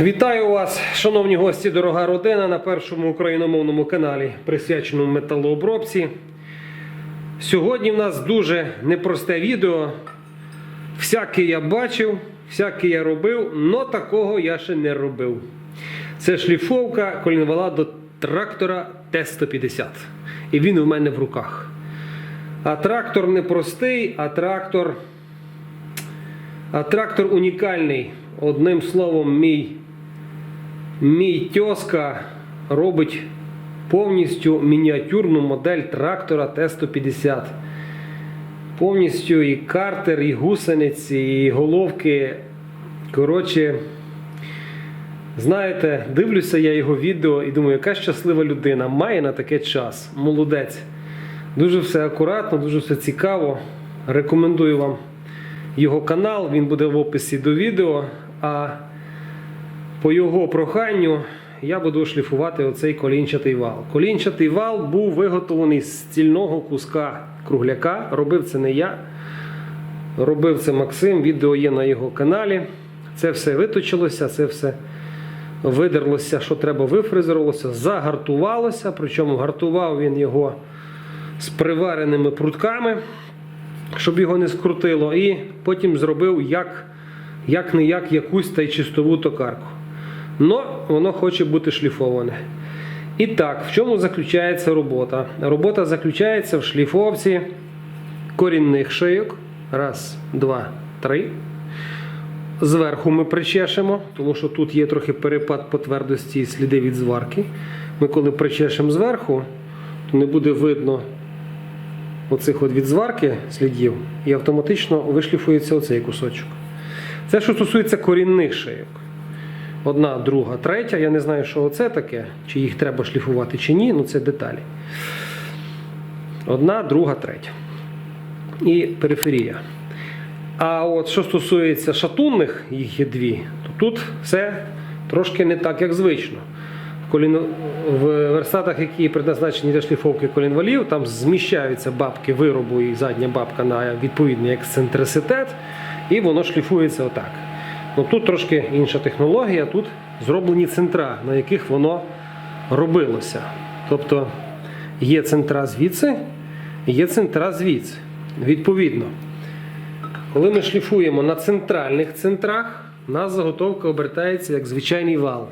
Вітаю вас, шановні гості, дорога родина, на першому україномовному каналі, присвяченому металообробці. Сьогодні в нас дуже непросте відео. Всяке я бачив, всяке я робив, но такого я ще не робив. Це шліфовка колінвала до трактора Т-150. І він у мене в руках. А трактор не простий, а трактор а трактор унікальний. Одним словом, мій, мій тьоска робить повністю мініатюрну модель трактора Т-150. Повністю і картер, і гусениці, і головки. Коротше, знаєте, дивлюся я його відео і думаю, яка щаслива людина має на таке час. Молодець. Дуже все акуратно, дуже все цікаво. Рекомендую вам його канал, він буде в описі до відео. А по його проханню я буду шліфувати оцей колінчатий вал. Колінчатий вал був виготовлений з стільного куска кругляка. Робив це не я. Робив це Максим. Відео є на його каналі. Це все виточилося, це все видерлося, що треба, вифрезерувалося, загартувалося. Причому гартував він його з привареними прутками щоб його не скрутило, і потім зробив як, як не як якусь та й чистову токарку. Но воно хоче бути шліфоване. І так, в чому заключається робота? Робота заключається в шліфовці корінних шийок. Раз, два, три. Зверху ми причешемо, тому що тут є трохи перепад по твердості і сліди від зварки. Ми коли причешемо зверху, то не буде видно оцих от від зварки слідів, і автоматично вишліфується оцей кусочок. Це що стосується корінних шийок. Одна, друга, третя. Я не знаю, що це таке, чи їх треба шліфувати, чи ні, ну це деталі. Одна, друга, третя. І периферія. А от що стосується шатунних, їх є дві, то тут все трошки не так, як звично. В, верстатах, які предназначені для шліфовки колінвалів, там зміщаються бабки виробу і задня бабка на відповідний ексцентриситет, і воно шліфується отак. Ну, тут трошки інша технологія, тут зроблені центра, на яких воно робилося. Тобто є центра звідси, є центра звідси. Відповідно, коли ми шліфуємо на центральних центрах, у нас заготовка обертається як звичайний вал.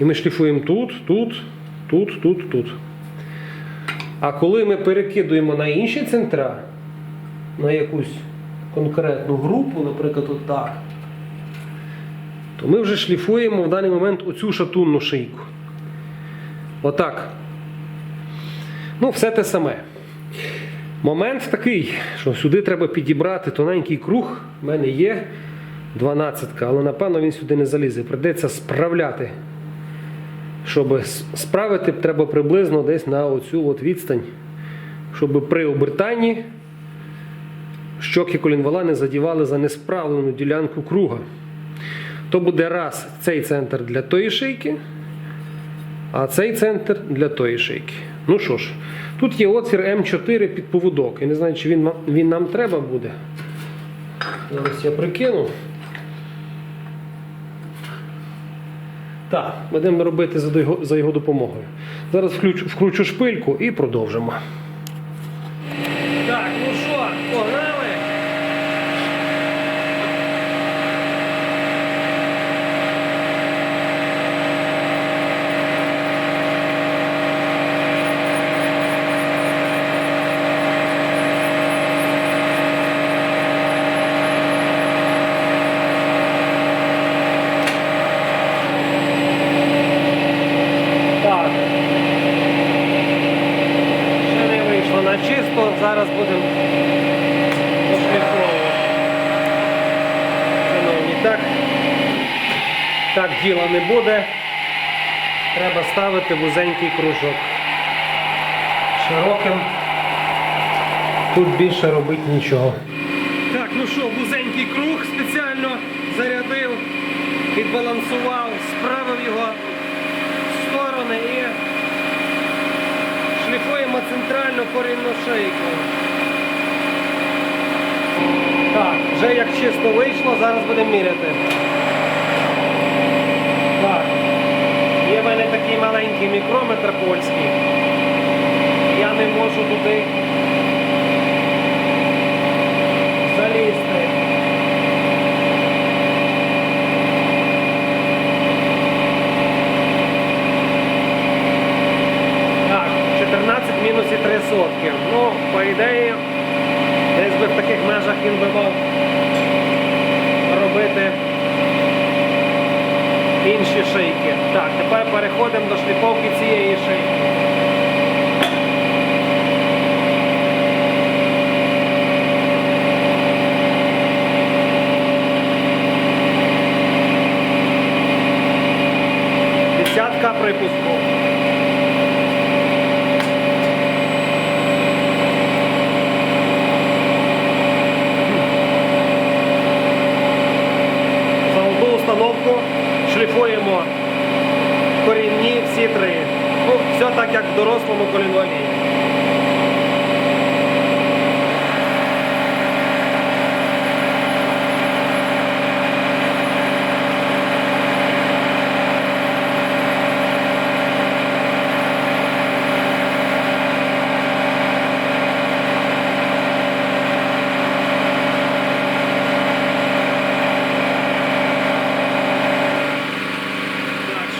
І ми шліфуємо тут, тут, тут, тут, тут. А коли ми перекидуємо на інші центра, на якусь конкретну групу, наприклад, от так, то ми вже шліфуємо в даний момент оцю шатунну шийку. Отак. Ну, все те саме. Момент такий, що сюди треба підібрати тоненький круг. У мене є 12, але напевно він сюди не залізе. Придеться справляти. Щоб справити, треба приблизно десь на оцю от відстань, щоб при обертанні щоки колінвала не задівали за несправлену ділянку круга. То буде раз цей центр для тої шийки, а цей центр для тої шийки. Ну що ж, тут є отвір М4 під поводок. Я не знаю, чи він, він нам треба буде. Зараз я прикину. Так, будемо робити за його, за його допомогою. Зараз включу, вкручу шпильку і продовжимо. Так, ну що, погнали? Так. Ще не вийшло на чисто, зараз будемо пошліфовувати. Шановні, так, так діла не буде. Треба ставити вузенький кружок. Широким тут більше робити нічого. Так, ну що, вузенький круг спеціально зарядив підбалансував, справив його в сторони і шліфуємо центральну корінну шийку. Так, вже як чисто вийшло, зараз будемо міряти. Так. Є в мене такий маленький мікрометр польський. Я не можу туди залізти. Так, 14 мінус і 3 сотки. Ну, по ідеї, десь би в таких межах він би мав робити інші шийки. Так, тепер переходимо до шліфовки цієї шийки. Десятка припуску. За одну установку шліфуємо корінні. Ну, все так, як в дорослому колінвалі.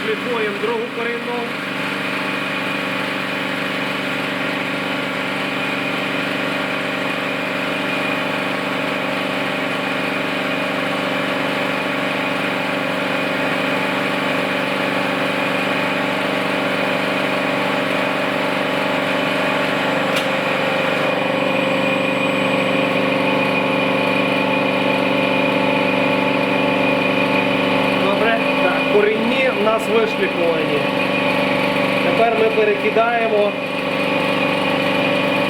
Шліфуємо другу корінну. Добре. Так, корінні в нас вишліфовані. Тепер ми перекидаємо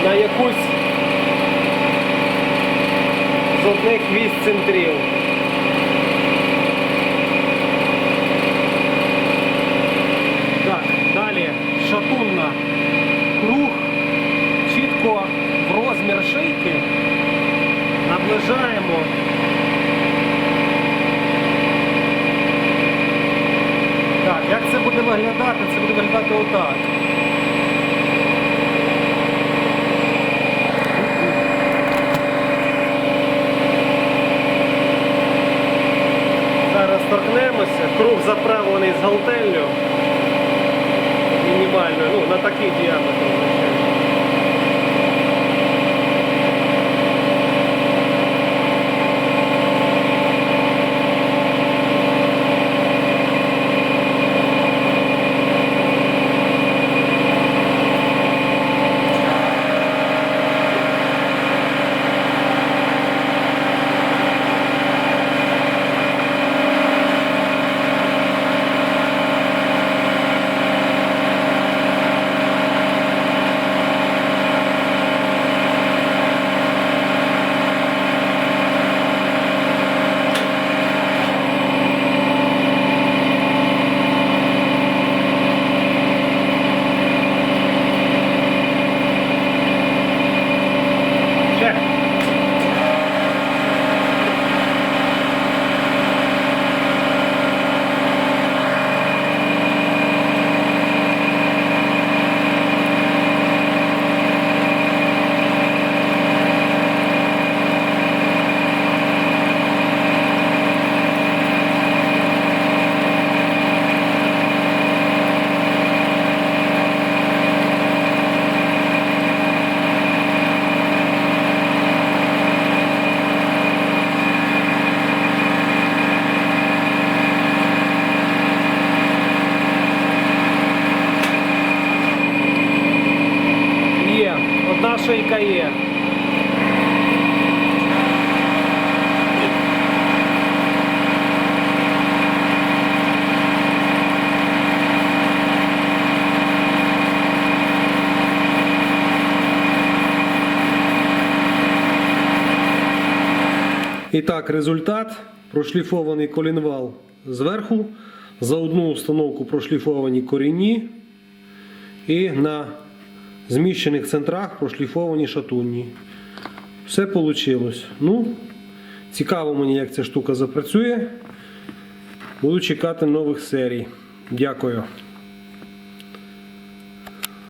на якусь з одних вісь центрів. Так, далі шатунна круг чітко в розмір шийки наближаємо як це буде виглядати? Це буде виглядати отак. Зараз торкнемося. Круг заправлений з галтеллю. Мінімальною, ну, на такий діаметр. звичайно. Ще. Є, одна шийка є. Результат. Прошліфований колінвал зверху за одну установку прошліфовані корінні і на зміщених центрах прошліфовані шатунні. Все вийшло. Ну, цікаво мені, як ця штука запрацює. Буду чекати нових серій. Дякую.